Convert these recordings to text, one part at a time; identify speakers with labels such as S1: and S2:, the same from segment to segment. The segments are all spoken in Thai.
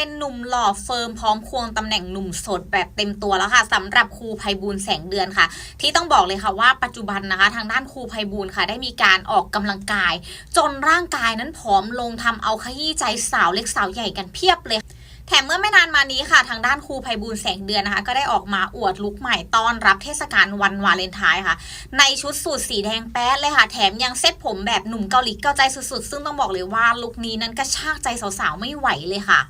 S1: เป็นหนุ่มหล่อเฟิร์มพร้อมควงตำแหน่งหนุ่มโสดแบบเต็มตัวแล้วค่ะสำหรับครูไพบูลแสงเดือนค่ะ ที่ต้องบอกเลยค่ะว่าปัจจุบันนะคะ ทางด้านครูไพบูลค่ะ ได้มีการออกกำลังกาย จนร่างกายนั้นผอมลงทำเอาขยี้ใจสาวเล็กสาวใหญ่กันเพียบเลยแถมเมื่อไม่นานมานี้ค่ะทางด้านครูไพบูลแสงเดือนนะคะ ก็ได้ออกมาอวดลุคใหม่ต้อนรับเทศกาลวันวาเลนไทน์ค่ะ ในชุดสูทสีแดงแป๊ดเลยค่ะ แถมยังเซ็ตผมแบบหนุ่มเกาหลีเกาใจสุดๆ ซึ่งต้องบอกเลยว่าลุคนี้นั้นกระชากใจสาวๆไม่ไหวเลยค่ะ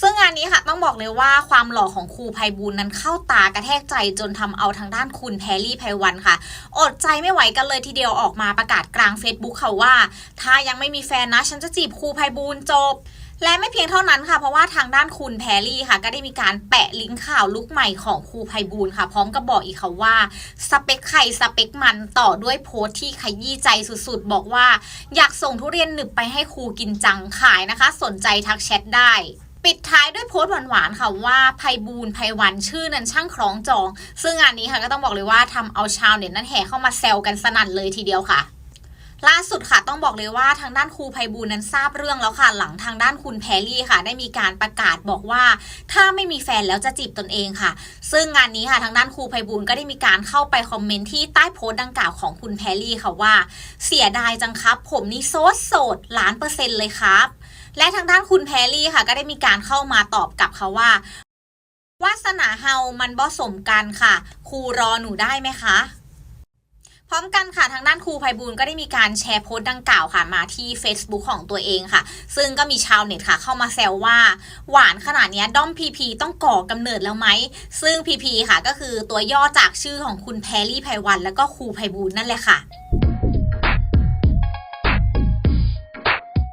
S1: ซึ่งงานนี้ค่ะต้องบอกเลยว่าความหล่อของครูไพบูลนั้นเข้าตากระแทกใจจนทำเอาทางด้านคุณแพรรี่ไพวันค่ะ อดใจไม่ไหวกันเลยทีเดียวออกมาประกาศกลาง Facebook ค่ะว่า ถ้ายังไม่มีแฟนนะฉันจะจีบครูไพบูลจบและไม่เพียงเท่านั้นค่ะ เพราะว่าทางด้านคุณแพรรี่ค่ะ ก็ได้มีการแปะลิงก์ข่าวลุกใหม่ของครูไพบูลค่ะ พร้อมกับบอกอีกค่ะว่า สเปคใครสเปคมันต่อด้วยโพสต์ที่ขยี้ใจสุดๆ บอกว่า อยากส่งทุเรียนหนึบไปให้ครูกินจังขายนะคะ สนใจทักแชทได้ ปิดท้ายด้วยโพสต์หวานๆค่ะว่าไพบูลไพวันชื่อนั้นช่างคล้องจอง ซึ่งงานนี้ค่ะก็ต้องบอกเลยว่าทำเอาชาวเน็ตนั้นแห่เข้ามาแซวกันสนั่นเลยทีเดียวค่ะ ล่าสุดค่ะต้องบอกเลยว่าทางด้านครูไพบูลนั้นทราบเรื่องแล้วค่ะ หลังทางด้านคุณแพรรี่ค่ะ ได้มีการประกาศบอกว่า ถ้าไม่มีแฟนแล้วจะจีบตนเองค่ะ ซึ่งงานนี้ค่ะทางด้านครูไพบูลก็ได้มีการเข้าไปคอมเมนต์ที่ใต้โพสต์ดังกล่าวของคุณแพรรี่ค่ะว่า เสียดายจังครับ ผมนี่โซดโสดล้านเปอร์เซ็นต์เลยครับ และทางด้านคุณแพรรี่ค่ะ ก็ได้มีการเข้ามาตอบกลับค่ะว่าวาสนาเฮามันบ่สมกันค่ะ ครูรอหนูได้ไหมคะ พร้อมกันค่ะทางด้านครูไพบูลก็ได้มีการแชร์โพสต์ดังกล่าวค่ะมาที่ Facebook ของตัวเองค่ะ ซึ่งก็มีชาวเน็ตค่ะ เข้ามาแซวว่า หวานขนาดนี้ด้อมพีพีต้องก่อกำเนิดแล้วไหม ซึ่งพีพีค่ะก็คือตัวย่อจากชื่อของคุณแพรรี่ไพวัน แล้วก็ครูไพบูลนั่นแหละค่ะ